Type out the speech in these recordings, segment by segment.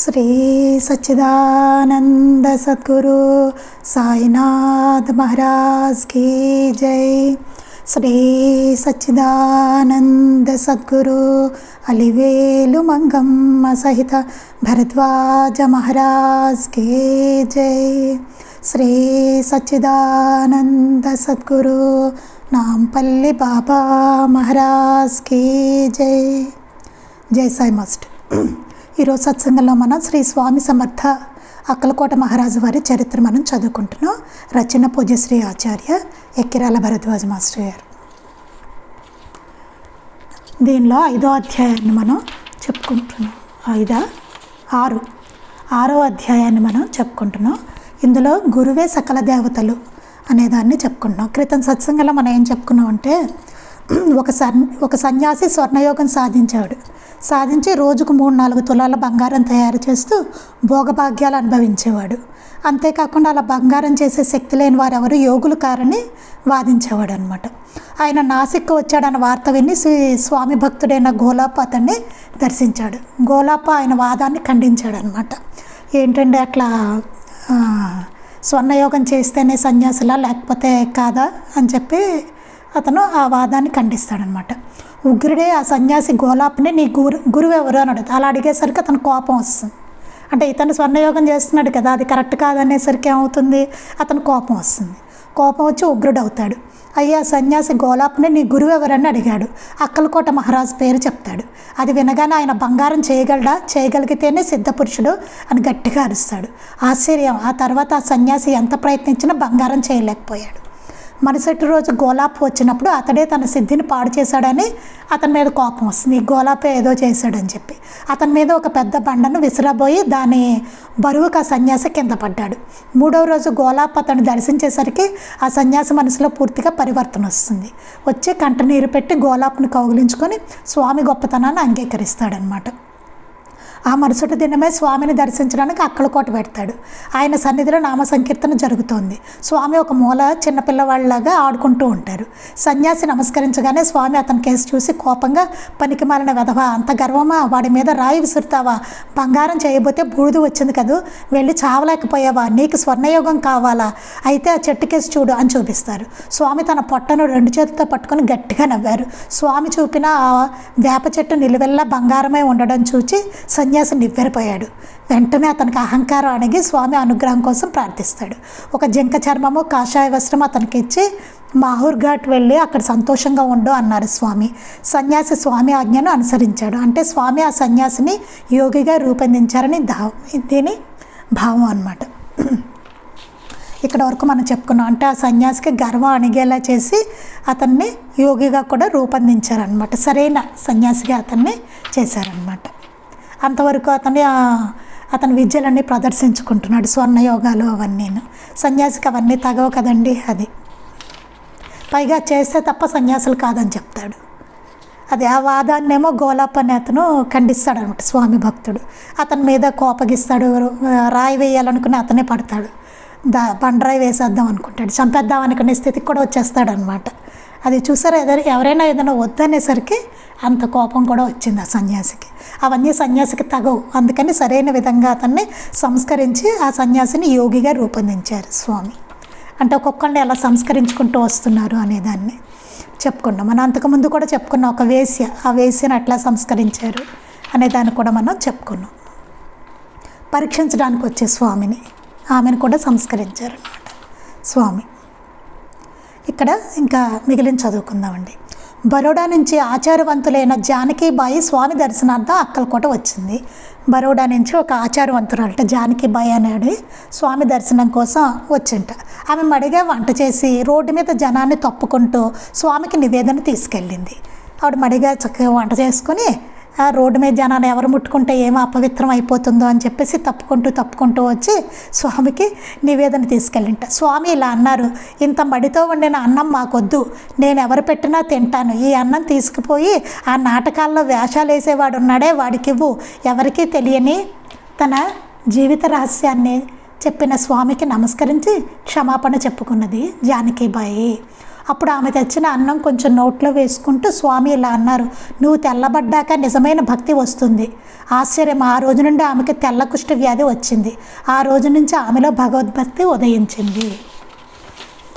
శ్రీ సచ్చిదానంద సద్గురు సాయినాథ్ మహారాజ్ కీ జై. శ్రీ సచ్చిదానంద సద్గురు అలివేలు మంగమ్మ సహిత భరద్వాజ మహారాజ్ కీ జై. శ్రీ సచ్చిదానంద సద్గురు నాంపల్లి బాబా మహారాజ్ కీ జై. జై సాయి మాస్టర్. ఈరోజు సత్సంగంలో మనం శ్రీ స్వామి సమర్థ అక్కలకోట మహారాజు వారి చరిత్ర మనం చదువుకుంటున్నాం. రచన పూజశ్రీ ఆచార్య ఎక్కిరాల భరద్వాజ మాస్టర్ గారు. దీనిలో ఐదో అధ్యాయాన్ని మనం చెప్పుకుంటున్నాం. ఐదా? ఆరు. ఆరో అధ్యాయాన్ని మనం చెప్పుకుంటున్నాం. ఇందులో గురువే సకల దేవతలు అనేదాన్ని చెప్పుకుంటున్నాం. క్రితం సత్సంగంలో మనం ఏం చెప్పుకున్నాం అంటే ఒక సన్ ఒక సన్యాసి స్వర్ణయోగం సాధించాడు. సాధించి రోజుకు మూడు నాలుగు తులాల బంగారం తయారు చేస్తూ భోగభాగ్యాలు అనుభవించేవాడు. అంతేకాకుండా అలా బంగారం చేసే శక్తి లేని వారు ఎవరు యోగులు కారని వాదించేవాడు అనమాట ఆయన నాసిక్ వచ్చాడన్న వార్త విని శ్రీ స్వామి భక్తుడైన గోలాప అతన్ని దర్శించాడు. గోలాప ఆయన వాదాన్ని ఖండించాడు అనమాట ఏంటంటే అట్లా స్వర్ణయోగం చేస్తేనే సన్యాసులా లేకపోతే కాదా అని చెప్పి అతను ఆ వాదాన్ని ఖండిస్తాడనమాట. ఉగ్రుడే ఆ సన్యాసి గోలాప్ని నీ గురు గురువు ఎవరు అని అడుగుతా. అలా అడిగేసరికి అతను కోపం వస్తుంది. అంటే ఇతను స్వర్ణయోగం చేస్తున్నాడు కదా అది కరెక్ట్ కాదనేసరికి ఏమవుతుంది? అతను కోపం వస్తుంది. కోపం వచ్చి ఉగ్రుడు అవుతాడు అయ్యా సన్యాసి గోలాప్ని నీ గురువు ఎవరని అడిగాడు. అక్కలకోట మహారాజు పేరు చెప్తాడు. అది వినగానే ఆయన బంగారం చేయగలడా? చేయగలిగితేనే సిద్ధపురుషుడు అని గట్టిగా అరుస్తాడు. ఆశ్చర్యం. ఆ తర్వాత ఆ సన్యాసి ఎంత ప్రయత్నించినా బంగారం చేయలేకపోయాడు. మరుసటి రోజు గోలాప్ వచ్చినప్పుడు అతడే తన సిద్ధిని పాడు చేశాడని అతని మీద కోపం వస్తుంది. ఈ గోలాపే ఏదో చేశాడని చెప్పి అతని మీద ఒక పెద్ద బండను విసిరబోయి దాని బరువుకు ఆ సన్యాసి కింద పడ్డాడు. మూడవ రోజు గోలాప్ అతను దర్శించేసరికి ఆ సన్యాసి మనసులో పూర్తిగా పరివర్తన వస్తుంది. వచ్చి కంటనీరు పెట్టి గోలాప్ను కౌగిలించుకొని స్వామి గొప్పతనాన్ని అంగీకరిస్తాడనమాట ఆ మరుసటి దినమే స్వామిని దర్శించడానికి అక్కలకోట పెడతాడు ఆయన సన్నిధిలో నామ సంకీర్తన జరుగుతోంది. స్వామి ఒక మూల చిన్నపిల్లవాళ్ళలాగా ఆడుకుంటూ ఉంటారు. సన్యాసి నమస్కరించగానే స్వామి అతని కేసు చూసి కోపంగా పనికి మాలిన వెధవ అంత గర్వమా? వాడి మీద రాయి విసురుతావా? బంగారం చేయబోతే బూడిద వచ్చింది కదూ? వెళ్ళి చావలేకపోయావా? నీకు స్వర్ణయోగం కావాలా? అయితే ఆ చెట్టు కేసు చూడు అని చూపిస్తారు. స్వామి తన పొట్టను రెండు చేతులతో పట్టుకొని గట్టిగా నవ్వారు. స్వామి చూపిన ఆ వేప చెట్టు నిలువెల్లా బంగారమే ఉండడం చూచి సన్యాసి నివ్వెరపోయాడు. వెంటనే అతనికి అహంకారం అణిగి స్వామి అనుగ్రహం కోసం ప్రార్థిస్తాడు. ఒక జింక చర్మము కాషాయ వస్త్రం అతనికి ఇచ్చి మాహూర్ ఘాట్ వెళ్ళి అక్కడ సంతోషంగా ఉండు అన్నారు స్వామి. సన్యాసి స్వామి ఆజ్ఞను అనుసరించాడు. అంటే స్వామి ఆ సన్యాసిని యోగిగా రూపొందించారని దా దీని భావం అన్నమాట. ఇక్కడ వరకు మనం చెప్పుకున్నాం. అంటే ఆ సన్యాసికి గర్వం అణిగేలా చేసి అతన్ని యోగిగా కూడా రూపొందించారనమాట సరైన సన్యాసిగా అతన్ని చేశారనమాట అంతవరకు అతని అతని విద్యలన్నీ ప్రదర్శించుకుంటున్నాడు స్వర్ణ యోగాలు సన్యాసికి అవన్నీ తగవు కదండి అది. పైగా చేస్తే తప్ప సన్యాసులు కాదని చెప్తాడు. అది ఆ వాదాన్నేమో గోలాప్ అనే అతను ఖండిస్తాడు అనమాట స్వామి భక్తుడు. అతని మీద కోపగిస్తాడు రాయి వేయాలనుకుని అతనే పడతాడు. దా బండరాయి వేసేద్దాం అనుకుంటాడు. చంపేద్దాం అనుకునే స్థితికి కూడా వచ్చేస్తాడనమాట. అది చూసారా? ఏదైనా ఎవరైనా ఏదైనా వద్దనేసరికి అంత కోపం కూడా వచ్చింది ఆ సన్యాసికి. అవన్నీ సన్యాసికి తగవు. అందుకని సరైన విధంగా అతన్ని సంస్కరించి ఆ సన్యాసిని యోగిగా రూపొందించారు స్వామి. అంటే ఒక్కొక్కరిని ఎలా సంస్కరించుకుంటూ వస్తున్నారు అనేదాన్ని చెప్పుకున్నాం మనం అంతకుముందు కూడా చెప్పుకున్నాం ఒక వేశ్య ఆ వేశ్యను అట్లా సంస్కరించారు అనేదాన్ని కూడా మనం చెప్పుకున్నాం. పరీక్షించడానికి వచ్చే స్వామిని ఆమెను కూడా సంస్కరించారు అన్నమాట స్వామి ఇక్కడ ఇంకా మిగిలిన చదువుకుందామండి. బరోడా నుంచి ఆచారవంతులైన జానకీబాయి స్వామి దర్శనార్థం అక్కలకోట వచ్చింది. బరోడా నుంచి ఒక ఆచారవంతురాలట జానకీబాయి అనేది స్వామి దర్శనం కోసం వచ్చింట. ఆమె మడిగా వంట చేసి రోడ్డు మీద జనాన్ని తప్పుకుంటూ స్వామికి నివేదన తీసుకెళ్ళింది. ఆవిడ మడిగా చక్కగా వంట చేసుకొని రోడ్డు మీద జనాన్ని ఎవరు ముట్టుకుంటే ఏమో అపవిత్రం అయిపోతుందో అని చెప్పేసి తప్పుకుంటూ తప్పుకుంటూ వచ్చి స్వామికి నివేదన తీసుకెళ్ళింట. స్వామి ఇలా అన్నారు ఇంత మడితో వండిన అన్నం మాకొద్దు నేను ఎవరు పెట్టినా తింటాను. ఈ అన్నం తీసుకుపోయి ఆ నాటకాల్లో వేషాలు వేసేవాడు ఉన్నాడే వాడికివ్వు. ఎవరికీ తెలియని తన జీవిత రహస్యాన్ని చెప్పిన స్వామికి నమస్కరించి క్షమాపణ చెప్పుకున్నది జానకీబాయి అప్పుడు ఆమె తెచ్చిన అన్నం కొంచెం నోట్లో వేసుకుంటూ స్వామి ఇలా అన్నారు నువ్వు తెల్లబడ్డాక నిజమైన భక్తి వస్తుంది. ఆశ్చర్యం ఆ రోజు నుండి ఆమెకి తెల్ల కుష్ఠ వ్యాధి వచ్చింది. ఆ రోజు నుంచి ఆమెలో భగవద్భక్తి ఉదయించింది.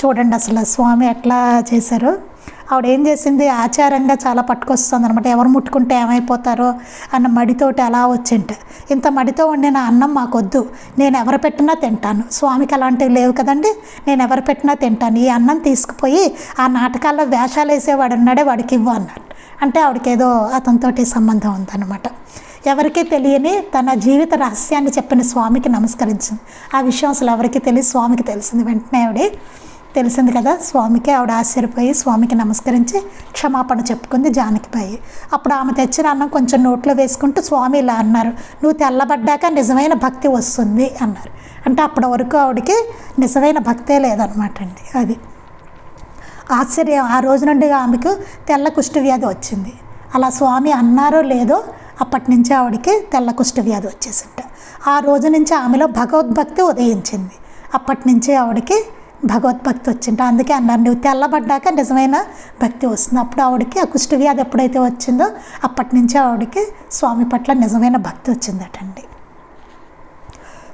చూడండి అసలు స్వామి ఎట్లా చేశారు. ఆవిడ ఏం చేసింది? ఆచారంగా చాలా పట్టుకొస్తుంది అనమాట ఎవరు ముట్టుకుంటే ఏమైపోతారో అన్న మడితోటి అలా వచ్చింట. ఇంత మడితో వండిన అన్నం మాకొద్దు. నేను ఎవరు పెట్టినా తింటాను. స్వామికి అలాంటివి లేవు కదండి. నేను ఎవరు పెట్టినా తింటాను. ఈ అన్నం తీసుకుపోయి ఆ నాటకాల్లో వేషాలు వేసేవాడు ఉన్నాడే వాడికి ఇవ్వు అన్నాడు. అంటే ఆవిడకేదో ఏదో అతనితోటి సంబంధం ఉందన్నమాట. ఎవరికీ తెలియని తన జీవిత రహస్యాన్ని చెప్పిన స్వామికి నమస్కరించింది ఆ విషయం అసలు ఎవరికి తెలియదు. స్వామికి తెలిసింది వెంటనే ఆవిడ. తెలిసింది కదా స్వామికి ఆవిడ ఆశ్చర్యపోయి స్వామికి నమస్కరించి క్షమాపణ చెప్పుకుంది జానకిబాయి అప్పుడు ఆమె తెచ్చిన అన్నం కొంచెం నోట్లో వేసుకుంటూ స్వామి ఇలా అన్నారు నువ్వు తెల్లబడ్డాక నిజమైన భక్తి వస్తుంది అన్నారు. అంటే అప్పటి వరకు ఆవిడకి నిజమైన భక్తే లేదనమాట అండి అది. ఆశ్చర్యం ఆ రోజు నుండి ఆమెకు తెల్ల కుష్టి వ్యాధి వచ్చింది. అలా స్వామి అన్నారో లేదో అప్పటి నుంచి ఆవిడకి తెల్ల కుష్టి వ్యాధి వచ్చేసింట ఆ రోజు నుంచి ఆమెలో భగవద్భక్తి ఉదయించింది. అప్పటి నుంచి ఆవిడకి భగవద్భక్తి వచ్చింట అందుకే అన్నారు నువ్వు తెల్లబడ్డాక నిజమైన భక్తి వస్తుంది. అప్పుడు ఆవిడకి ఆ కుష్టి వ్యాధి ఎప్పుడైతే వచ్చిందో అప్పటి నుంచి ఆవిడకి స్వామి పట్ల నిజమైన భక్తి వచ్చిందటండి.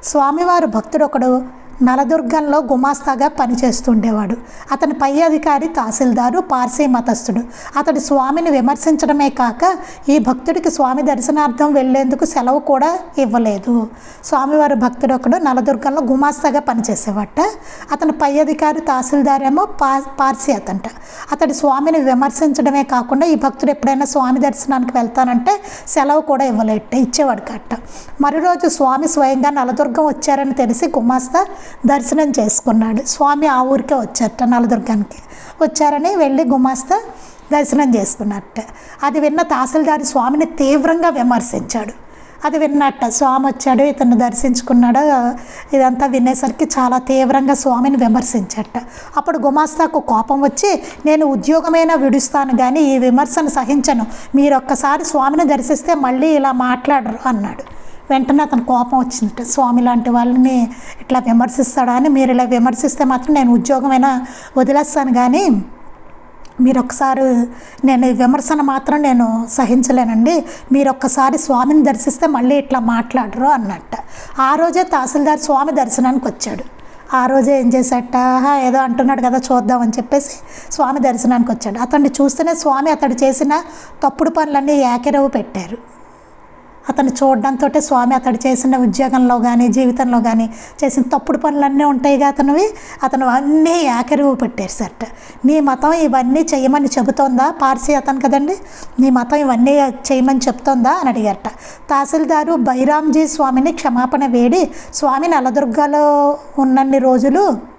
స్వామివారు భక్తుడు ఒకడు నలదుర్గంలో గుమాస్తాగా పనిచేస్తుండేవాడు. అతని పై అధికారి తహసీల్దారు పార్సీ మతస్థుడు. అతడు స్వామిని విమర్శించడమే కాక ఈ భక్తుడికి స్వామి దర్శనార్థం వెళ్ళేందుకు సెలవు కూడా ఇవ్వలేదు. స్వామివారి భక్తుడు ఒకడు నలదుర్గంలో గుమాస్తాగా పనిచేసేవాట. అతని పై అధికారి తహసీల్దారేమో పా పార్సీ అతంట. అతడు స్వామిని విమర్శించడమే కాకుండా ఈ భక్తుడు ఎప్పుడైనా స్వామి దర్శనానికి వెళ్తానంటే సెలవు కూడా ఇవ్వలేట ఇచ్చేవాడు కట్ట మరురోజు స్వామి స్వయంగా నలదుర్గం వచ్చారని తెలిసి గుమాస్తా దర్శనం చేసుకున్నాడు. స్వామి ఆ ఊరికే వచ్చారట నలదుర్గానికి. వచ్చారని వెళ్ళి గుమాస్తా దర్శనం చేసుకున్నట్ట అది విన్న తహసీల్దారి స్వామిని తీవ్రంగా విమర్శించాడు. అది విన్నట్ట స్వామి వచ్చాడు ఇతను దర్శించుకున్నాడు. ఇదంతా వినేసరికి చాలా తీవ్రంగా స్వామిని విమర్శించట అప్పుడు గుమాస్తాకు కోపం వచ్చి నేను ఉద్యోగమైనా విడుస్తాను కానీ ఈ విమర్శను సహించను. మీరు ఒక్కసారి స్వామిని దర్శిస్తే మళ్ళీ ఇలా మాట్లాడరు అన్నాడు. వెంటనే అతను కోపం వచ్చింది. స్వామి లాంటి వాళ్ళని ఇట్లా విమర్శిస్తాడా అని మీరు ఇలా విమర్శిస్తే మాత్రం నేను ఉద్యోగమైనా వదిలేస్తాను కానీ మీరు ఒకసారి నేను విమర్శన మాత్రం నేను సహించలేనండి. మీరు ఒక్కసారి స్వామిని దర్శిస్తే మళ్ళీ ఇట్లా మాట్లాడరు అన్నట్ట. ఆ రోజే తహసీల్దార్ స్వామి దర్శనానికి వచ్చాడు. ఆ రోజే ఏం చేశాట? ఏదో అంటున్నాడు కదా చూద్దామని చెప్పేసి స్వామి దర్శనానికి వచ్చాడు. అతన్ని చూస్తేనే స్వామి అతడు చేసిన తప్పుడు పనులన్నీ ఏకరవు పెట్టారు. అతను చూడడంతో స్వామి అతడు చేసిన ఉద్యోగంలో కానీ జీవితంలో కానీ చేసిన తప్పుడు పనులన్నీ ఉంటాయిగా అతనివి. అతను అన్నీ ఏకరువు పెట్టేశారట. నీ మతం ఇవన్నీ చేయమని చెబుతోందా పార్సీ అతను కదండి? నీ మతం ఇవన్నీ చేయమని చెప్తోందా అని అడిగారట. తహసీల్దారు బైరామ్జీ స్వామిని క్షమాపణ వేడి స్వామి నలదుర్గాలో ఉన్నన్ని రోజులు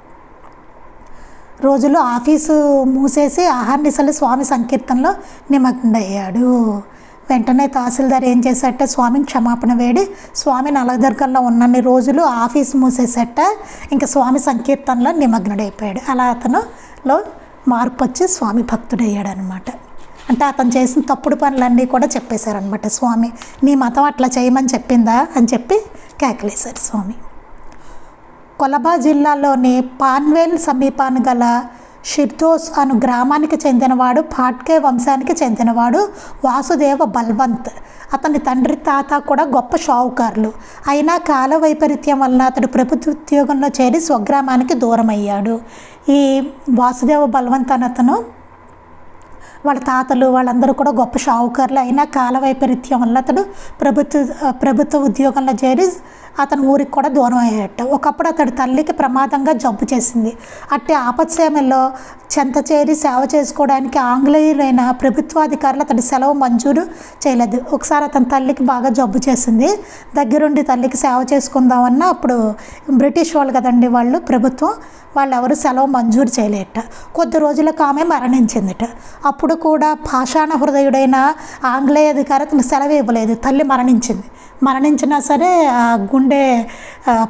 రోజులు ఆఫీసు మూసేసి ఆహార్నిశలు స్వామి సంకీర్తనలో నిమగ్నయ్యాడు వెంటనే తహసీల్దార్ ఏం చేశాట స్వామిని క్షమాపణ వేడి స్వామి నలదర్గంలో ఉన్నన్ని రోజులు ఆఫీస్ మూసేసట ఇంకా స్వామి సంకీర్తనలో నిమగ్నుడైపోయాడు. అలా అతనులో మార్పు వచ్చి స్వామి భక్తుడయ్యాడు అనమాట అంటే అతను చేసిన తప్పుడు పనులన్నీ కూడా చెప్పేశారనమాట స్వామి. నీ మతం అట్లా చేయమని చెప్పిందా? అని చెప్పి కేకలేశారు స్వామి. కొలబా జిల్లాలోని పాన్వేల్ సమీపాన గల షిర్దోస్ అను గ్రామానికి చెందినవాడు పాట్కే వంశానికి చెందినవాడు వాసుదేవ బల్వంత్. అతని తండ్రి తాత కూడా గొప్ప షావుకారులు. అయినా కాల వైపరీత్యం వలన అతడు ప్రభుత్వ ఉద్యోగంలో చేరి స్వగ్రామానికి దూరమయ్యాడు. ఈ వాసుదేవ బల్వంత్ అని అతను వాళ్ళ తాతలు వాళ్ళందరూ కూడా గొప్ప షావుకారులు. అయినా కాల వైపరీత్యం వల్ల అతడు ప్రభుత్వ ప్రభుత్వ ఉద్యోగంలో చేరి అతను ఊరికి కూడా దూరం అయ్యాట. ఒకప్పుడు అతడి తల్లికి ప్రమాదంగా జబ్బు చేసింది. అట్టి ఆపత్సేమల్లో చెంత చేరి సేవ చేసుకోవడానికి ఆంగ్లేయులైన ప్రభుత్వాధికారులు అతడి సెలవు మంజూరు చేయలేదు. ఒకసారి అతని తల్లికి బాగా జబ్బు చేసింది. దగ్గరుండి తల్లికి సేవ చేసుకుందామన్నా అప్పుడు బ్రిటిష్ వాళ్ళు కదండి వాళ్ళు ప్రభుత్వం వాళ్ళు ఎవరు సెలవు మంజూరు చేయలేట. కొద్ది రోజులకు ఆమె మరణించిందిట. అప్పుడు కూడా పాషాణ హృదయుడైన ఆంగ్లేయ అధికారి అతను సెలవు ఇవ్వలేదు. తల్లి మరణించింది. మరణించినా సరే గుండె ఉండే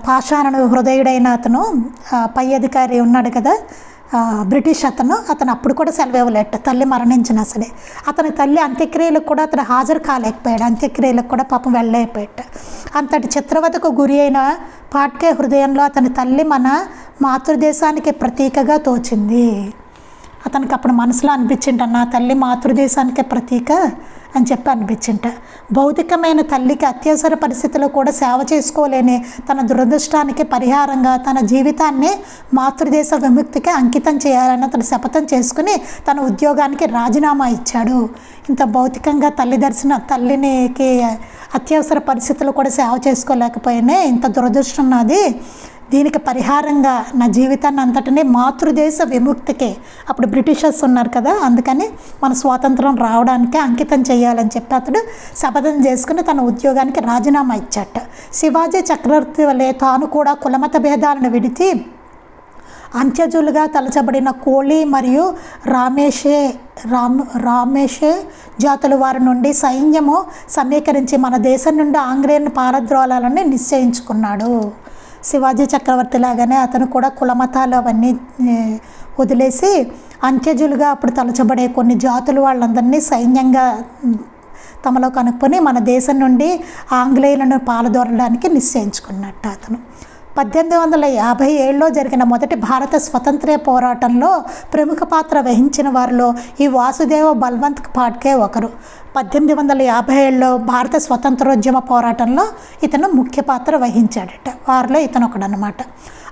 పాషాణను హృదయుడైన అతను పై అధికారి ఉన్నాడు కదా బ్రిటిష్ అతను అతను అప్పుడు కూడా సెలవు ఇవ్వలేట తల్లి మరణించిన సరే అతని తల్లి అంత్యక్రియలకు కూడా అతను హాజరు కాలేకపోయాడు అంత్యక్రియలకు కూడా పాపం వెళ్ళలేకపోయాడు అంతటి చిత్రవతకు గురి అయిన పాట్కే హృదయంలో అతని తల్లి మన మాతృదేశానికి ప్రతీకగా తోచింది. అతనికి అప్పుడు మనసులో అనిపించింట నా తల్లి మాతృదేశానికే ప్రతీక అని చెప్పి అనిపించింట. భౌతికమైన తల్లికి అత్యవసర పరిస్థితిలో కూడా సేవ చేసుకోలేని తన దురదృష్టానికి పరిహారంగా తన జీవితాన్ని మాతృదేశ విముక్తికి అంకితం చేయాలని అతను శపథం చేసుకుని తన ఉద్యోగానికి రాజీనామా ఇచ్చాడు. ఇంత భౌతికంగా తల్లి దర్శన తల్లినికి అత్యవసర పరిస్థితులు కూడా సేవ చేసుకోలేకపోయినా ఇంత దురదృష్టం నాది. దీనికి పరిహారంగా నా జీవితాన్ని అంతటనే మాతృదేశ విముక్తికే. అప్పుడు బ్రిటిషర్స్ ఉన్నారు కదా అందుకని మన స్వాతంత్రం రావడానికి అంకితం చేయాలని చెప్పి అతడు శపథం చేసుకుని తన ఉద్యోగానికి రాజీనామా ఇచ్చట. శివాజీ చక్రవర్తి వలె తాను కూడా కులమత భేదాలను విడిచి అంత్యజులుగా తలచబడిన కోళి మరియు రామేషే రామ్ రామేషే జాతుల వారి నుండి సైన్యము సమీకరించి మన దేశం నుండి ఆంగ్లేయులను పారద్రోలాలని నిశ్చయించుకున్నాడు. శివాజీ చక్రవర్తి లాగానే అతను కూడా కులమతాలు అవన్నీ వదిలేసి అంత్యజులుగా అప్పుడు తలచబడే కొన్ని జాతులు వాళ్ళందరినీ సైన్యంగా తమలో కనుక్కొని మన దేశం నుండి ఆంగ్లేయులను పాలదోరడానికి నిశ్చయించుకున్నట్టు అతను. పద్దెనిమిది వందల యాభై ఏడులో జరిగిన మొదటి భారత స్వతంత్ర పోరాటంలో ప్రముఖ పాత్ర వహించిన వారిలో ఈ వాసుదేవ బల్వంత్ పాట్కే ఒకరు. పద్దెనిమిది వందల యాభై ఏడులో భారత స్వతంత్రోద్యమ పోరాటంలో ఇతను ముఖ్య పాత్ర వహించాడట. వారిలో ఇతను ఒకడనమాట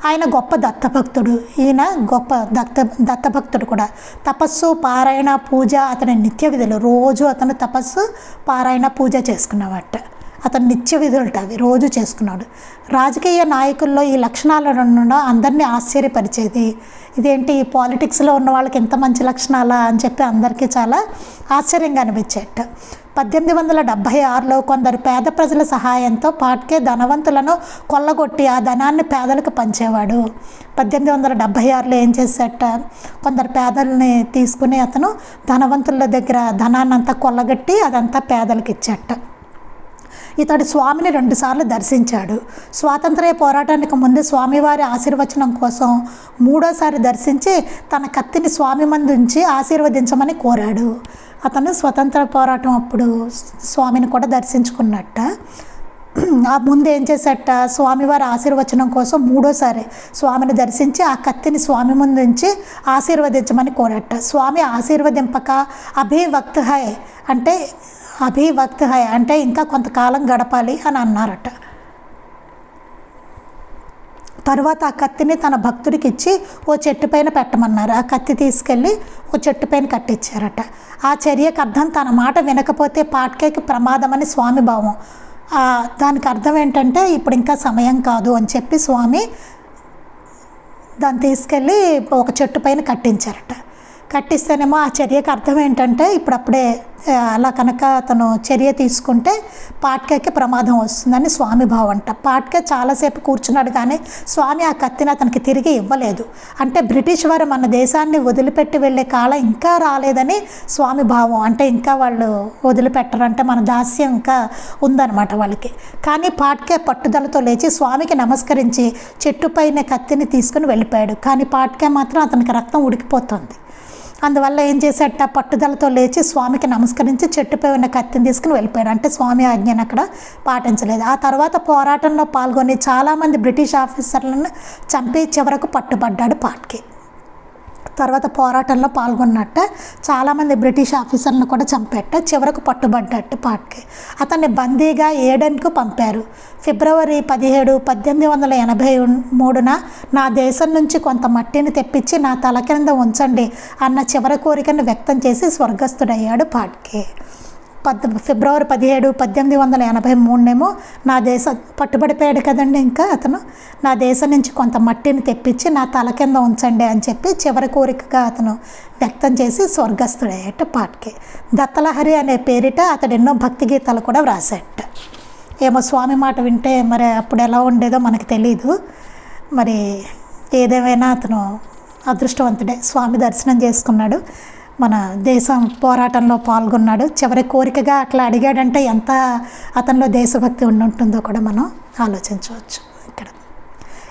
ఆయన గొప్ప దత్తభక్తుడు. ఈయన గొప్ప దత్త దత్తభక్తుడు కూడా. తపస్సు పారాయణ పూజ అతని నిత్య విధులు. రోజు అతను తపస్సు పారాయణ పూజ చేసుకున్నవాట. అతను నిత్య విధులట అవి రోజు చేసుకున్నాడు. రాజకీయ నాయకుల్లో ఈ లక్షణాలు ఉండడం అందరినీ ఆశ్చర్యపరిచేది. ఇదేంటి? ఈ పాలిటిక్స్లో ఉన్న వాళ్ళకి ఎంత మంచి లక్షణాలా అని చెప్పి అందరికీ చాలా ఆశ్చర్యంగా అనిపించేట. పద్దెనిమిది వందల డెబ్భై ఆరులో కొందరు పేద ప్రజల సహాయంతో పాట్కే ధనవంతులను కొల్లగొట్టి ఆ ధనాన్ని పేదలకు పంచేవాడు. పద్దెనిమిది వందల డెబ్భై ఆరులో ఏం చేసేట? కొందరు పేదల్ని తీసుకుని అతను ధనవంతుల దగ్గర ధనాన్ని అంతా కొల్లగొట్టి అదంతా పేదలకు ఇచ్చేట. ఇతడు స్వామిని రెండుసార్లు దర్శించాడు. స్వాతంత్ర్య పోరాటానికి ముందు స్వామివారి ఆశీర్వచనం కోసం మూడోసారి దర్శించి తన కత్తిని స్వామి మందు ఉంచి ఆశీర్వదించమని కోరాడు. అతను స్వతంత్ర పోరాటం అప్పుడు స్వామిని కూడా దర్శించుకున్నట్ట. ఆ ముందు ఏం చేశాట? స్వామివారి ఆశీర్వచనం కోసం మూడోసారి స్వామిని దర్శించి ఆ కత్తిని స్వామి ముందు ఉంచి ఆశీర్వదించమని కోరట. స్వామి ఆశీర్వదింపక అభివక్త హై అంటే అభివక్త హై అంటే ఇంకా కొంతకాలం గడపాలి అని అన్నారట. తరువాత ఆ కత్తిని తన భక్తుడికి ఇచ్చి ఓ చెట్టు పైన పెట్టమన్నారు. ఆ కత్తి తీసుకెళ్ళి ఓ చెట్టు పైన కట్టించారట ఆ చర్యకు అర్థం తన మాట వినకపోతే పాట్కేకి ప్రమాదమని స్వామి భావం. దానికి అర్థం ఏంటంటే ఇప్పుడు ఇంకా సమయం కాదు అని చెప్పి స్వామి దాన్ని తీసుకెళ్ళి ఒక చెట్టు పైన కట్టించారట. కట్టిస్తేనేమో ఆ చర్యకు అర్థం ఏంటంటే ఇప్పుడప్పుడే అలా కనుక అతను చర్య తీసుకుంటే పాట్కేకి ప్రమాదం వస్తుందని స్వామి భావంట. పాట్కే చాలాసేపు కూర్చున్నాడు కానీ స్వామి ఆ కత్తిని అతనికి తిరిగి ఇవ్వలేదు. అంటే బ్రిటిష్ వారు మన దేశాన్ని వదిలిపెట్టి వెళ్ళే కాలం ఇంకా రాలేదని స్వామి భావం. అంటే ఇంకా వాళ్ళు వదిలిపెట్టరు అంటే మన దాస్యం ఇంకా ఉందన్నమాట వాళ్ళకి. కానీ పాట్కే పట్టుదలతో లేచి స్వామికి నమస్కరించి చెట్టుపైన కత్తిని తీసుకుని వెళ్ళిపోయాడు. కానీ పాట్కే మాత్రం అతనికి రక్తం ఉడికిపోతుంది. అందువల్ల ఏం చేశాట పట్టుదలతో లేచి స్వామికి నమస్కరించి చెట్టుపై ఉన్న కత్తిని తీసుకుని వెళ్ళిపోయాడు. అంటే స్వామి ఆజ్ఞను అక్కడ పాటించలేదు. ఆ తర్వాత పోరాటంలో పాల్గొని చాలామంది బ్రిటిష్ ఆఫీసర్లను చంపి చివరకు పట్టుబడ్డాడు పాట్కి. తర్వాత పోరాటంలో పాల్గొన్నట్ట చాలామంది బ్రిటిష్ ఆఫీసర్లను కూడా చంపేట చివరకు పట్టుబడ్డట్టు పాట్కి అతన్ని బందీగా ఏడెన్కు పంపారు. ఫిబ్రవరి పదిహేడు పద్దెనిమిది వందల ఎనభై మూడున నా దేశం నుంచి కొంత మట్టిని తెప్పించి నా తల కింద ఉంచండి అన్న చివరి కోరికను వ్యక్తం చేసి స్వర్గస్థుడయ్యాడు పాట్కే పద్ ఫిబ్రవరి పదిహేడు పద్దెనిమిది వందల ఎనభై మూడునేమో నా దేశ పట్టుబడిపోయాడు కదండి ఇంకా అతను. నా దేశం నుంచి కొంత మట్టిని తెప్పించి నా తల కింద ఉంచండి అని చెప్పి చివరి కోరికగా అతను వ్యక్తం చేసి స్వర్గస్థుడయ్యట పాటకి. దత్తలహరి అనే పేరిట అతడు ఎన్నో భక్తి గీతాలు కూడా వ్రాసాట ఏమో స్వామి మాట వింటే మరి అప్పుడు ఎలా ఉండేదో మనకు తెలియదు మరి ఏదేమైనా అతను అదృష్టవంతుడే. స్వామి దర్శనం చేసుకున్నాడు. మన దేశం పోరాటంలో పాల్గొన్నాడు. చివరి కోరికగా అట్లా అడిగాడంటే ఎంత అతనిలో దేశభక్తి ఉండి ఉంటుందో కూడా మనం ఆలోచించవచ్చు. ఇక్కడ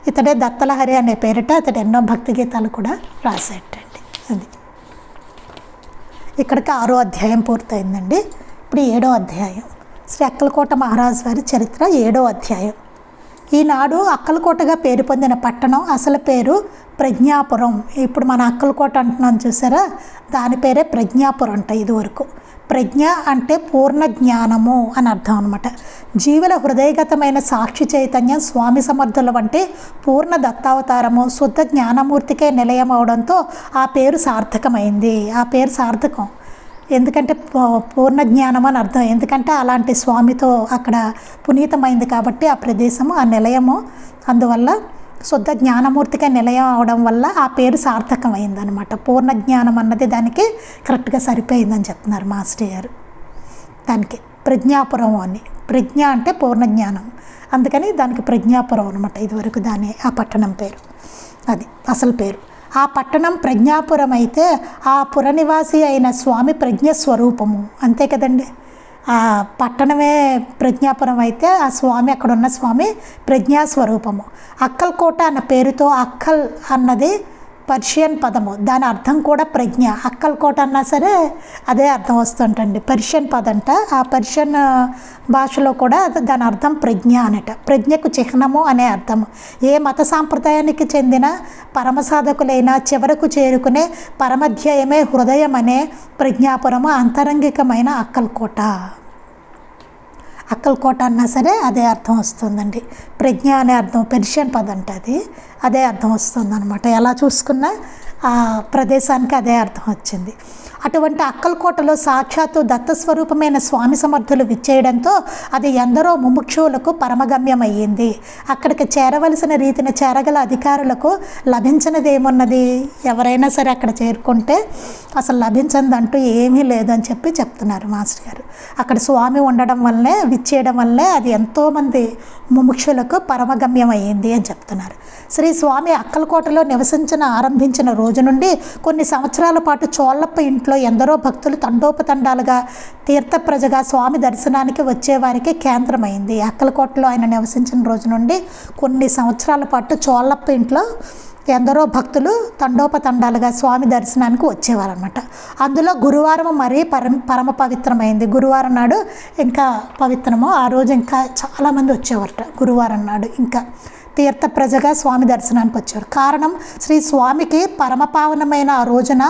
ఇతడే దత్తలహరి అనే పేరిట అతడు ఎన్నో భక్తి గీతాలు కూడా రాసేటండి అది ఇక్కడికి ఆరో అధ్యాయం పూర్తయిందండి. ఇప్పుడు ఏడో అధ్యాయం. శ్రీ అక్కలకోట మహారాజు వారి చరిత్ర ఏడో అధ్యాయం. ఈనాడు అక్కలకోటగా పేరు పొందిన పట్టణం అసలు పేరు ప్రజ్ఞాపురం. ఇప్పుడు మన అక్కలకోట అంటున్నాం చూసారా? దాని పేరే ప్రజ్ఞాపురం అంట ఇదివరకు. ప్రజ్ఞ అంటే పూర్ణ జ్ఞానము అని అర్థం అనమాట జీవుల హృదయగతమైన సాక్షి చైతన్యం స్వామి సమర్థుల వంటి పూర్ణ దత్తావతారము శుద్ధ జ్ఞానమూర్తికే నిలయం అవడంతో ఆ పేరు సార్థకమైంది. ఆ పేరు సార్థకం. ఎందుకంటే పూర్ణ జ్ఞానం అని అర్థం. ఎందుకంటే అలాంటి స్వామితో అక్కడ పునీతమైంది కాబట్టి ఆ ప్రదేశము ఆ నిలయము. అందువల్ల శుద్ధ జ్ఞానమూర్తిగా నిలయం అవడం వల్ల ఆ పేరు సార్థకమైంది అనమాట పూర్ణ జ్ఞానం అన్నది దానికి కరెక్ట్గా సరిపోయిందని చెప్తున్నారు మాస్టర్ గారు. దానికి ప్రజ్ఞాపురం అని. ప్రజ్ఞ అంటే పూర్ణ జ్ఞానం. అందుకని దానికి ప్రజ్ఞాపురం అనమాట ఇదివరకు దాని ఆ పట్టణం పేరు. అది అసలు పేరు. ఆ పట్టణం ప్రజ్ఞాపురం అయితే ఆ పురనివాసి అయిన స్వామి ప్రజ్ఞ స్వరూపము. అంతే కదండి? ఆ పట్టణమే ప్రజ్ఞాపురం అయితే ఆ స్వామి అక్కడ ఉన్న స్వామి ప్రజ్ఞా స్వరూపము. అక్కల్కోట అన్న పేరుతో అక్కల్ అన్నది పర్షియన్ పదము. దాని అర్థం కూడా ప్రజ్ఞ. అక్కల్కోట అన్నా సరే అదే అర్థం వస్తుంటండి. పర్షియన్ పదంట. ఆ పర్షియన్ భాషలో కూడా అది- దాని అర్థం ప్రజ్ఞ అనట. ప్రజ్ఞకు చిహ్నము అనే అర్థం ఏ మత సాంప్రదాయానికి చెందిన పరమసాధకులైన చివరకు చేరుకునే పరమధ్యయమే హృదయం అనే ప్రజ్ఞాపురము అంతరంగికమైన అక్కల్కోట అక్కల్కోట అన్నా సరే అదే అర్థం వస్తుందండి. ప్రజ్ఞ అనే అర్థం పెర్షియన్ పదంట అంట అది. అదే అర్థం వస్తుంది అనమాట ఎలా చూసుకున్నా ఆ ప్రదేశానికి అదే అర్థం వచ్చింది. అటువంటి అక్కల్కోటలో సాక్షాత్తు దత్తస్వరూపమైన స్వామి సమర్థులు విచ్చేయడంతో అది ఎందరో ముముక్షువులకు పరమగమ్యమయ్యింది. అక్కడికి చేరవలసిన రీతిని చేరగల అధికారులకు లభించినదేమున్నది? ఎవరైనా సరే అక్కడ చేరుకుంటే అసలు లభించదంటూ ఏమీ లేదని చెప్పి చెప్తున్నారు మాస్టర్ గారు. అక్కడ స్వామి ఉండడం వల్లే విచ్చేయడం వల్లే అది ఎంతోమంది ముముక్షులకు పరమగమ్యం అయ్యింది అని చెప్తున్నారు. శ్రీ స్వామి అక్కలకోటలో నివసించిన ఆరంభించిన రోజు నుండి కొన్ని సంవత్సరాల పాటు చోళ్ళప్ప ఇంట్లో ఎందరో భక్తులు తండోపతండాలుగా తీర్థ ప్రజగా స్వామి దర్శనానికి వచ్చేవారికి కేంద్రమైంది. అక్కలకోటలో ఆయన నివసించిన రోజు నుండి కొన్ని సంవత్సరాల పాటు చోళ్ళప్ప ఇంట్లో ఎందరో భక్తులు తండోపతండాలుగా స్వామి దర్శనానికి వచ్చేవారనమాట అందులో గురువారం మరీ పరమ పరమ పవిత్రమైంది. గురువారం నాడు ఇంకా పవిత్రము ఆ రోజు ఇంకా చాలామంది వచ్చేవారట గురువారం నాడు ఇంకా తీర్థ ప్రజగా స్వామి దర్శనానికి వచ్చారు కారణం శ్రీ స్వామికి పరమపావనమైన ఆ రోజున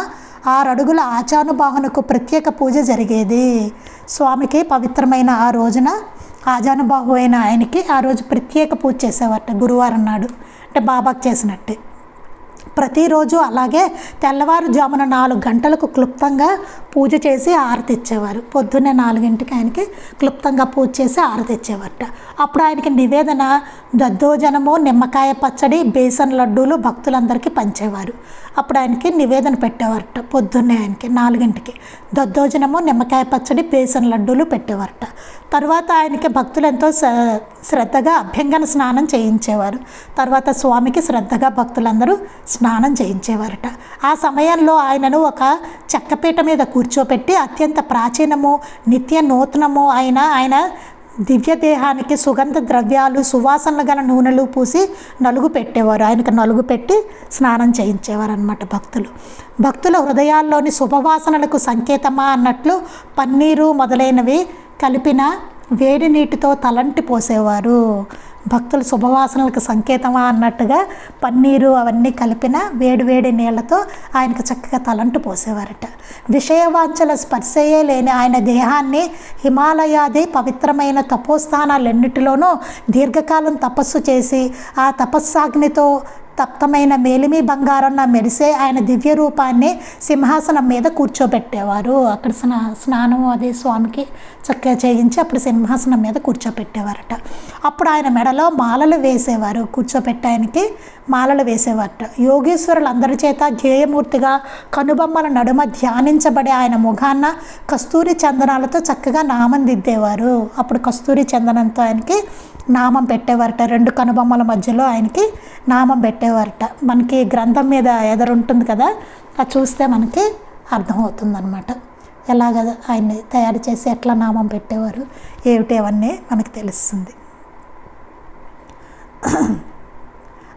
ఆరడుగుల ఆచానుబాహునకు ప్రత్యేక పూజ జరిగేది. స్వామికి పవిత్రమైన ఆ రోజున ఆజానుబాహు అయిన ఆయనకి ఆ రోజు ప్రత్యేక పూజ చేసేవారట గురువారం నాడు. అంటే బాబాకు చేసినట్టే. ప్రతిరోజు అలాగే తెల్లవారుజామున నాలుగు గంటలకు క్లుప్తంగా పూజ చేసి ఆరతి ఇచ్చేవారు. పొద్దున్నే నాలుగింటికి ఆయనకి క్లుప్తంగా పూజ చేసి ఆరతి ఇచ్చేవారట. అప్పుడు ఆయనకి నివేదన దద్దోజనము నిమ్మకాయ పచ్చడి బేసన్ లడ్డూలు భక్తులందరికీ పంచేవారు. అప్పుడు ఆయనకి నివేదన పెట్టేవారట పొద్దున్నే ఆయనకి నాలుగింటికి. దద్దోజనము నిమ్మకాయ పచ్చడి బేసన్ లడ్డూలు పెట్టేవారట. తర్వాత ఆయనకి భక్తులు ఎంతో శ్రద్ధగా అభ్యంగన స్నానం చేయించేవారు. తర్వాత స్వామికి శ్రద్ధగా భక్తులందరూ స్నానం చేయించేవారట. ఆ సమయంలో ఆయనను ఒక చెక్కపీట మీద కూర్చోపెట్టి అత్యంత ప్రాచీనము నిత్య నూతనము అయిన ఆయన దివ్య దేహానికి సుగంధ ద్రవ్యాలు సువాసనలు గల నూనెలు పూసి నలుగు పెట్టేవారు. ఆయనకు నలుగు పెట్టి స్నానం చేయించేవారు అనమాట భక్తులు. భక్తుల హృదయాల్లోని శుభవాసనలకు సంకేతమా అన్నట్లు పన్నీరు మొదలైనవి కలిపిన వేడి నీటితో తలంటి పోసేవారు. భక్తుల శుభవాసనలకు సంకేతమా అన్నట్టుగా పన్నీరు అవన్నీ కలిపిన వేడి వేడి నీళ్ళతో ఆయనకు చక్కగా తలంటు పోసేవారట. విషయవాంఛల స్పర్శయే లేని ఆయన దేహాన్ని హిమాలయాది పవిత్రమైన తపోస్థానాలన్నిటిలోనూ దీర్ఘకాలం తపస్సు చేసి ఆ తపస్సాగ్నితో తప్తమైన మేలిమి బంగారన్న మెరిసే ఆయన దివ్య రూపాన్ని సింహాసనం మీద కూర్చోబెట్టేవారు. అక్కడ స్నా స్నానం అదే స్వామికి చక్కగా చేయించి అప్పుడు సింహాసనం మీద కూర్చోబెట్టేవారట. అప్పుడు ఆయన మెడలో మాలలు వేసేవారు. కూర్చోపెట్టాయనకి మాలలు వేసేవారట. యోగేశ్వరులందరి చేత ధ్యేయమూర్తిగా కనుబొమ్మల నడుమ ధ్యానించబడే ఆయన ముఖాన్న కస్తూరి చందనాలతో చక్కగా నామం దిద్దేవారు. అప్పుడు కస్తూరి చందనంతో ఆయనకి నామం పెట్టేవారట. రెండు కనుబొమ్మల మధ్యలో ఆయనకి నామం పెట్టేవారట. మనకి గ్రంథం మీద ఎదరుంటుంది కదా అది చూస్తే మనకి అర్థమవుతుందనమాట ఎలాగ ఆయన్ని తయారు చేసి ఎట్లా నామం పెట్టేవారు ఏమిటి అవన్నీ మనకు తెలుస్తుంది.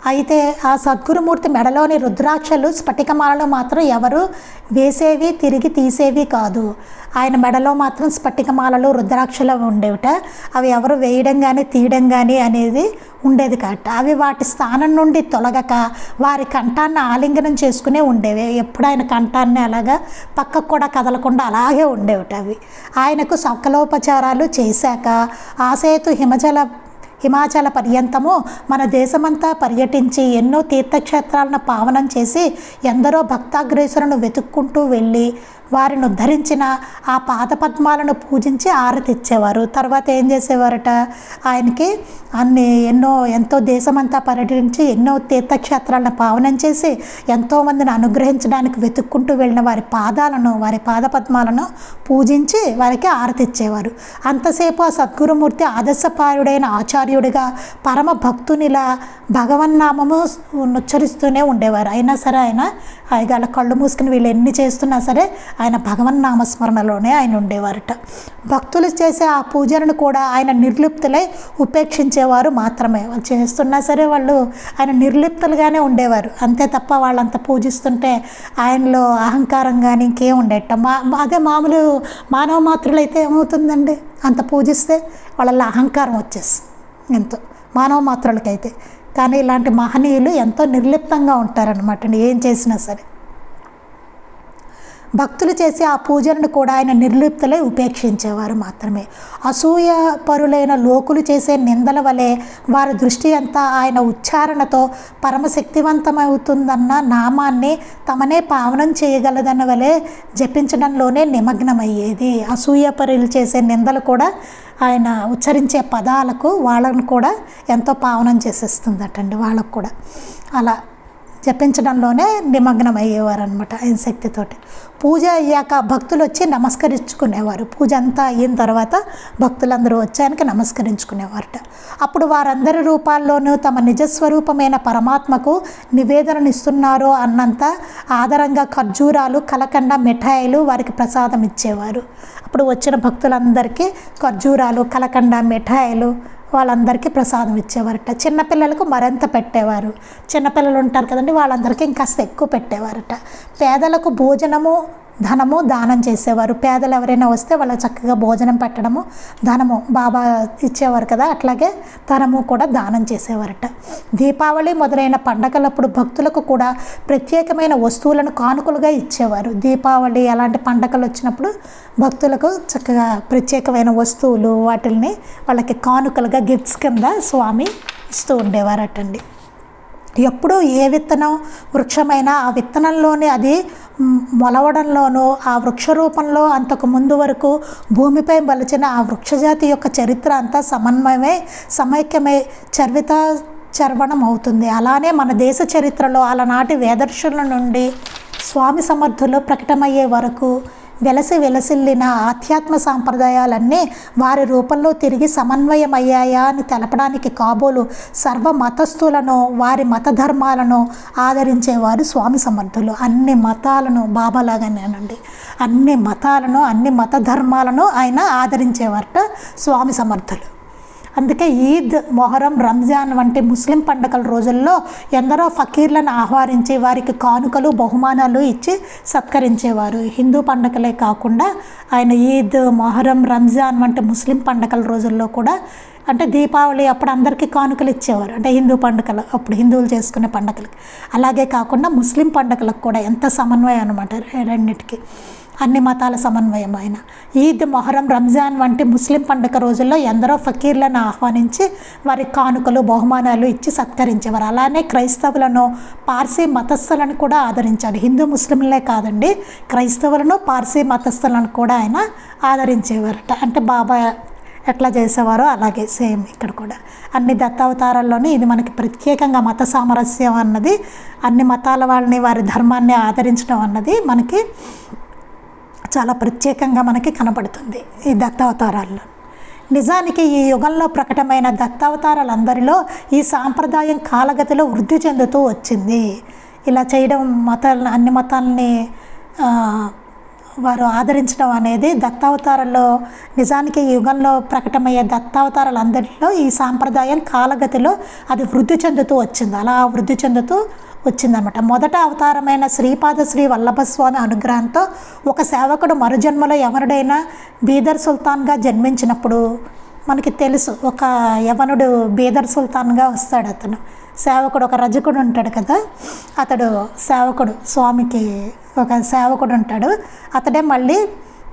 అయితే ఆ సద్గురుమూర్తి మెడలోని రుద్రాక్షలు స్ఫటికమాలను మాత్రం ఎవరు వేసేవి తిరిగి తీసేవి కాదు. ఆయన మెడలో మాత్రం స్ఫటికమాలలు రుద్రాక్షలు ఉండేవిట. అవి ఎవరు వేయడం కానీ తీయడం కానీ అనేది ఉండేది కాట. అవి వాటి స్థానం నుండి తొలగక వారి కంఠాన్ని ఆలింగనం చేసుకునే ఉండేవి. ఎప్పుడు ఆయన కంఠాన్ని అలాగా పక్కకు కూడా కదలకుండా అలాగే ఉండేవిట అవి. ఆయనకు సకలోపచారాలు చేశాక ఆసేతు హిమజల హిమాచల పర్యంతము మన దేశమంతా పర్యటించి ఎన్నో తీర్థక్షేత్రాలను పావనం చేసి ఎందరో భక్తాగ్రేసులను వెతుక్కుంటూ వెళ్ళి వారిని ఉద్ధరించిన ఆ పాదపద్మాలను పూజించి ఆరతిచ్చేవారు తర్వాత ఏం చేసేవారట? ఆయనకి అన్ని ఎన్నో ఎంతో దేశమంతా పర్యటించి ఎన్నో తీర్థక్షేత్రాలను పావనం చేసి ఎంతోమందిని అనుగ్రహించడానికి వెతుక్కుంటూ వెళ్ళిన వారి పాదాలను వారి పాదపద్మాలను పూజించి వారికి ఆరతిచ్చేవారు అంతసేపు ఆ సద్గురుమూర్తి ఆదర్శపారుడైన ఆచార్యుడిగా పరమ భక్తునిలా భగవన్నామము ఉచ్చరిస్తూనే ఉండేవారు. అయినా సరే ఆయన ఆయన కళ్ళు మూసుకుని వీళ్ళు ఎన్ని చేస్తున్నా సరే ఆయన భగవన్ నామస్మరణలోనే ఆయన ఉండేవారట. భక్తులు చేసే ఆ పూజలను కూడా ఆయన నిర్లిప్తులై ఉపేక్షించేవారు మాత్రమే. వాళ్ళు చేస్తున్నా సరే వాళ్ళు ఆయన నిర్లిప్తులుగానే ఉండేవారు. అంతే తప్ప వాళ్ళంత పూజిస్తుంటే ఆయనలో అహంకారం కానీ ఇంకేం ఉండేట. మా అదే మామూలు మానవ మాత్రులైతే ఏమవుతుందండి? అంత పూజిస్తే వాళ్ళ అహంకారం వచ్చేస్తుంది. ఎంతో మానవ మాత్రులకైతే. కానీ ఇలాంటి మహనీయులు ఎంతో నిర్లిప్తంగా ఉంటారనమాట ఏం చేసినా సరే. భక్తులు చేసే ఆ పూజలను కూడా ఆయన నిర్లిప్తులై ఉపేక్షించేవారు మాత్రమే. అసూయ పరులైన లోకులు చేసే నిందల వలె వారి దృష్టి అంతా ఆయన ఉచ్చారణతో పరమశక్తివంతమవుతుందన్న నామాన్ని తమనే పావనం చేయగలదన్న వలె జపించడంలోనే నిమగ్నమయ్యేది. అసూయ పరులు చేసే నిందలు కూడా ఆయన ఉచ్చరించే పదాలకు వాళ్ళను కూడా ఎంతో పావనం చేసేస్తుందటండి వాళ్ళకు కూడా. అలా జపించడంలోనే నిమగ్నం అయ్యేవారు అనమాట ఆయన శక్తితోటి. పూజ అయ్యాక భక్తులు వచ్చి నమస్కరించుకునేవారు. పూజ అంతా అయిన తర్వాత భక్తులందరూ వచ్చానికి నమస్కరించుకునేవారట. అప్పుడు వారందరి రూపాల్లోనూ తమ నిజస్వరూపమైన పరమాత్మకు నివేదననిస్తున్నారు అన్నంత ఆధారంగా ఖర్జూరాలు కలకండ మిఠాయిలు వారికి ప్రసాదం ఇచ్చేవారు. అప్పుడు వచ్చిన భక్తులందరికీ ఖర్జూరాలు కలకండ మిఠాయిలు వాళ్ళందరికీ ప్రసాదం ఇచ్చేవారట. చిన్నపిల్లలకు మరింత పెట్టేవారు. చిన్నపిల్లలు ఉంటారు కదండి వాళ్ళందరికీ ఇంకాస్త ఎక్కువ పెట్టేవారట. పేదలకు భోజనము ధనము దానం చేసేవారు. పేదలు ఎవరైనా వస్తే వాళ్ళు చక్కగా భోజనం పెట్టడము ధనము బాబా ఇచ్చేవారు కదా అట్లాగే ధనము కూడా దానం చేసేవారట. దీపావళి మొదలైన పండగలప్పుడు భక్తులకు కూడా ప్రత్యేకమైన వస్తువులను కానుకలుగా ఇచ్చేవారు. దీపావళి అలాంటి పండగలు వచ్చినప్పుడు భక్తులకు చక్కగా ప్రత్యేకమైన వస్తువులు వాటిల్ని వాళ్ళకి కానుకలుగా గిఫ్ట్స్ కింద స్వామి ఇస్తూ ఉండేవారటండి. ఎప్పుడు ఏ విత్తనం వృక్షమైనా ఆ విత్తనంలోనే అది మొలవడంలోనూ ఆ వృక్ష రూపంలో అంతకు ముందు వరకు భూమిపై బలిచిన ఆ వృక్షజాతి యొక్క చరిత్ర అంతా సమన్వయమై సమైక్యమై చర్విత చర్వణం అవుతుంది. అలానే మన దేశ చరిత్రలో అలనాటి వేదర్శుల నుండి స్వామి సమర్థులు ప్రకటమయ్యే వరకు వెలసి వెలసిల్లిన ఆధ్యాత్మ సాంప్రదాయాలన్నీ వారి రూపంలో తిరిగి సమన్వయమయ్యాయా అని తెలపడానికి కాబోలు సర్వ మతస్థులను వారి మత ధర్మాలను ఆదరించేవారు స్వామి సమర్థులు. అన్ని మతాలను బాబాలాగానేనండి అన్ని మతాలను అన్ని మత ధర్మాలను ఆయన ఆదరించేవారట స్వామి సమర్థులు. అందుకే ఈద్ మొహరం రంజాన్ వంటి ముస్లిం పండుగల రోజుల్లో ఎందరో ఫకీర్లను ఆహ్వానించి వారికి కానుకలు బహుమానాలు ఇచ్చి సత్కరించేవారు. హిందూ పండుగలే కాకుండా ఆయన ఈద్ మొహరం రంజాన్ వంటి ముస్లిం పండుగల రోజుల్లో కూడా అంటే దీపావళి అప్పుడు అందరికీ కానుకలు ఇచ్చేవారు. అంటే హిందూ పండుగలు అప్పుడు హిందువులు చేసుకునే పండుగలకి. అలాగే కాకుండా ముస్లిం పండుగలకు కూడా ఎంత సమన్వయం అనమాట రెండింటికి. అన్ని మతాల సమన్వయం ఆయన. ఈద్ మొహరం రంజాన్ వంటి ముస్లిం పండుగ రోజుల్లో ఎందరో ఫకీర్లను ఆహ్వానించి వారి కానుకలు బహుమానాలు ఇచ్చి సత్కరించేవారు. అలానే క్రైస్తవులను పార్సీ మతస్థులను కూడా ఆదరించారు హిందూ ముస్లింలే కాదండి క్రైస్తవులను పార్సీ మతస్థులను కూడా ఆయన ఆదరించేవారట. అంటే బాబా ఎట్లా చేసేవారో అలాగే సేమ్ ఇక్కడ కూడా. అన్ని దత్తావతారాల్లోనే ఇది మనకి ప్రత్యేకంగా మత సామరస్యం అన్నది అన్ని మతాల వాళ్ళని వారి ధర్మాన్ని ఆదరించడం అన్నది మనకి చాలా ప్రత్యేకంగా మనకి కనపడుతుంది ఈ దత్తావతారాల్లో. నిజానికి ఈ యుగంలో ప్రకటమైన దత్తావతారాలందరిలో ఈ సాంప్రదాయం కాలగతిలో వృద్ధి చెందుతూ వచ్చింది. ఇలా చేయడం మతాలను అన్ని మతాలని వారు ఆదరించడం అనేది దత్తావతారంలో నిజానికి ఈ యుగంలో ప్రకటమయ్యే దత్తావతారాలందరిలో ఈ సాంప్రదాయం కాలగతిలో అది వృద్ధి చెందుతూ వచ్చింది. అలా వృద్ధి చెందుతూ వచ్చిందనమాట మొదట అవతారమైన శ్రీపాద శ్రీ వల్లభస్వామి అనుగ్రహంతో ఒక సేవకుడు మరుజన్మలో ఎవరుడైనా బీదర్ సుల్తాన్గా జన్మించినప్పుడు మనకి తెలుసు ఒక యవనుడు బీదర్ సుల్తాన్గా వస్తాడు అతను సేవకుడు ఒక రజకుడు ఉంటాడు కదా అతడు సేవకుడు స్వామికి ఒక సేవకుడు ఉంటాడు. అతడే మళ్ళీ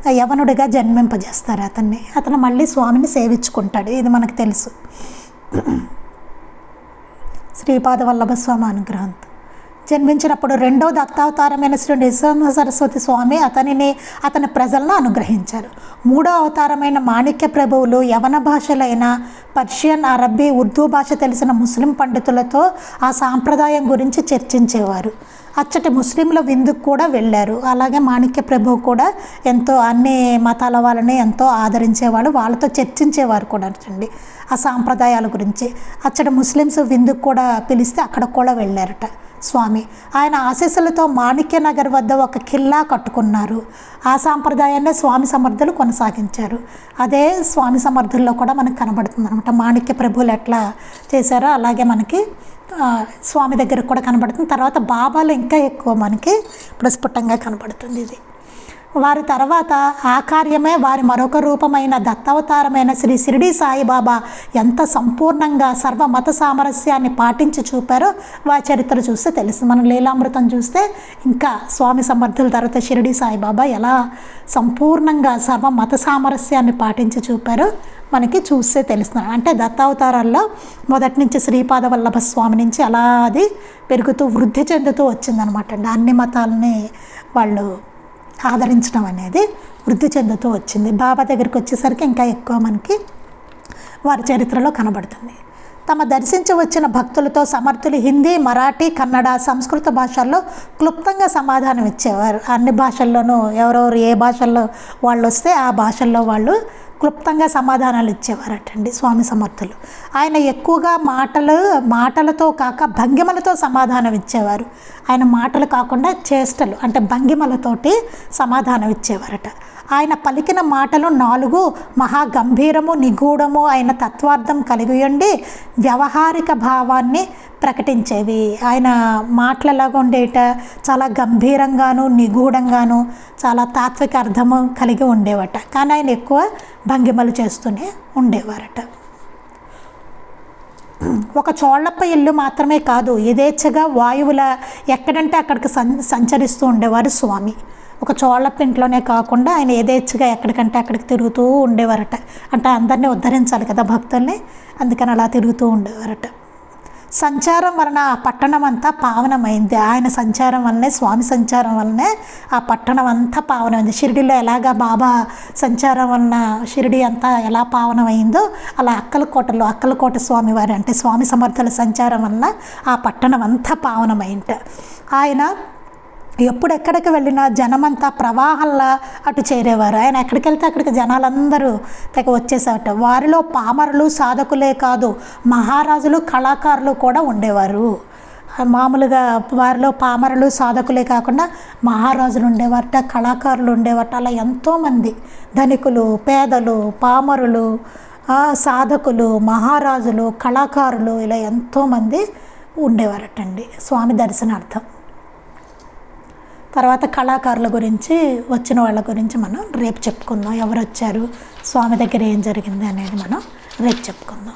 యవనుడిగా జన్మింపజేస్తారు అతన్ని. అతను మళ్ళీ స్వామిని సేవించుకుంటాడు ఇది మనకు తెలుసు. శ్రీపాద వల్లభ స్వామి అనుగ్రహంతో. జన్మించినప్పుడు రెండో దత్తావతారమైన శ్రీ సరస్వతి స్వామి అతనిని అతని ప్రజలను అనుగ్రహించారు. మూడో అవతారమైన మాణిక్య ప్రభువులు యవన భాషలైన పర్షియన్ అరబ్బీ ఉర్దూ భాష తెలిసిన ముస్లిం పండితులతో ఆ సాంప్రదాయం గురించి చర్చించేవారు. అచ్చటి ముస్లింల విందుకు కూడా వెళ్ళారు. అలాగే మాణిక్య ప్రభు కూడా ఎంతో అన్ని మతాల వాళ్ళని ఎంతో ఆదరించేవాడు వాళ్ళతో చర్చించేవారు కూడా అండి ఆ సాంప్రదాయాల గురించి. అచ్చటి ముస్లిమ్స్ విందుకు కూడా పిలిస్తే అక్కడ కూడా వెళ్ళారట. స్వామి. ఆయన ఆశీస్సులతో మాణిక్య నగర్ వద్ద ఒక కిల్లా కట్టుకున్నారు. ఆ సాంప్రదాయాన్నే స్వామి సమర్థులు కొనసాగించారు. అదే స్వామి సమర్థుల్లో కూడా మనకు కనబడుతుంది అనమాట మాణిక్య ప్రభువులు ఎట్లా చేశారో అలాగే మనకి స్వామి దగ్గర కూడా కనబడుతుంది. తర్వాత బాబాలు ఇంకా ఎక్కువ మనకి ప్రస్ఫుటంగా కనబడుతుంది ఇది. వారి తర్వాత ఆ కార్యమే వారి మరొక రూపమైన దత్తావతారమైన శ్రీ షిరిడి సాయిబాబా ఎంత సంపూర్ణంగా సర్వ మత సామరస్యాన్ని పాటించి చూపారో వారి చరిత్ర చూస్తే తెలుసు. మనం లీలామృతం చూస్తే ఇంకా స్వామి సమర్థుల తర్వాత షిరిడి సాయిబాబా ఎలా సంపూర్ణంగా సర్వ మత సామరస్యాన్ని పాటించి చూపారో మనకి చూస్తే తెలుస్తుంది. అంటే దత్తావతారాల్లో మొదటి నుంచి శ్రీపాద వల్లభ స్వామి నుంచి అలా అది పెరుగుతూ వృద్ధి చెందుతూ వచ్చిందనమాట అండి అన్ని మతాలని వాళ్ళు ఆదరించడం అనేది వృద్ధి చెందుతూ వచ్చింది. బాబా దగ్గరికి వచ్చేసరికి ఇంకా ఎక్కువ మనకి వారి చరిత్రలో కనబడుతుంది. తమ దర్శించి వచ్చిన భక్తులతో సమర్థులు హిందీ మరాఠీ కన్నడ సంస్కృత భాషల్లో క్లుప్తంగా సమాధానం ఇచ్చేవారు. అన్ని భాషల్లోనూ ఎవరెవరు ఏ భాషల్లో వాళ్ళు వస్తే ఆ భాషల్లో వాళ్ళు క్లుప్తంగా సమాధానాలు ఇచ్చేవారటండి స్వామి సమర్థులు. ఆయన ఎక్కువగా మాటలు మాటలతో కాక భంగిమలతో సమాధానం ఇచ్చేవారు. ఆయన మాటలు కాకుండా చేష్టలు అంటే భంగిమలతోటి సమాధానం ఇచ్చేవారట. ఆయన పలికిన మాటలు నాలుగు మహా గంభీరము నిగూఢము అయిన తత్వార్థం కలిగి ఉండి వ్యవహారిక భావాన్ని ప్రకటించేవి. ఆయన మాటలలాగా ఉండేట చాలా గంభీరంగాను నిగూఢంగాను చాలా తాత్విక అర్థము కలిగి ఉండేవట. కానీ ఆయన ఎక్కువ భంగిమలు చేస్తూనే ఉండేవారట. ఒక చోళ్ళప్ప ఇల్లు మాత్రమే కాదు యథేచ్ఛగా వాయువుల ఎక్కడంటే అక్కడికి సం సంచరిస్తూ ఉండేవారు స్వామి. ఒక చోళ్ళప్ప ఇంట్లోనే కాకుండా ఆయన యథేచ్ఛగా ఎక్కడికంటే అక్కడికి తిరుగుతూ ఉండేవారట. అంటే అందరినీ ఉద్ధరించాలి కదా భక్తుల్ని అందుకని అలా తిరుగుతూ ఉండేవారట. సంచారం వలన ఆ పట్టణం అంతా పావనమైంది. ఆయన సంచారం వల్లనే స్వామి సంచారం వల్లనే ఆ పట్టణం అంతా పావనమైంది. షిరిడిలో ఎలాగా బాబా సంచారం వలన షిరిడి అంతా ఎలా పావనమైందో అలా అక్కలకోటలో అక్కలకోట స్వామి వారు అంటే స్వామి సమర్థుల సంచారం వలన ఆ పట్టణం అంతా పావనమైంట ఆయన ఎప్పుడెక్కడికి వెళ్ళినా జనమంతా ప్రవాహంలా అటు చేరేవారు. ఆయన ఎక్కడికి వెళ్తే అక్కడికి జనాలందరూ తెగ వచ్చేసారట వారిలో పామరులు సాధకులే కాదు మహారాజులు కళాకారులు కూడా ఉండేవారు. మామూలుగా వారిలో పామరులు సాధకులే కాకుండా మహారాజులు ఉండేవారట కళాకారులు ఉండేవారట. అలా ఎంతోమంది ధనికులు పేదలు పామరులు సాధకులు మహారాజులు కళాకారులు ఇలా ఎంతోమంది ఉండేవారటండి. స్వామి దర్శనార్థం. తర్వాత కళాకారుల గురించి వచ్చిన వాళ్ళ గురించి మనం రేపు చెప్పుకుందాం. ఎవరు వచ్చారు స్వామి దగ్గర ఏం జరిగింది అనేది మనం రేపు చెప్పుకుందాం.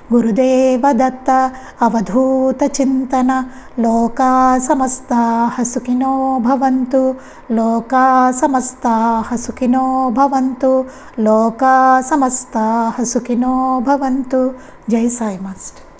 గురుదేవ దత్త అవధూత చింతన లోకా సమస్తా సుఖినో భవంతు లోకా సమస్తా సుఖినో భవంతు లోకా సమస్తా సుఖినో భవంతు. జై సాయి మాస్టర్.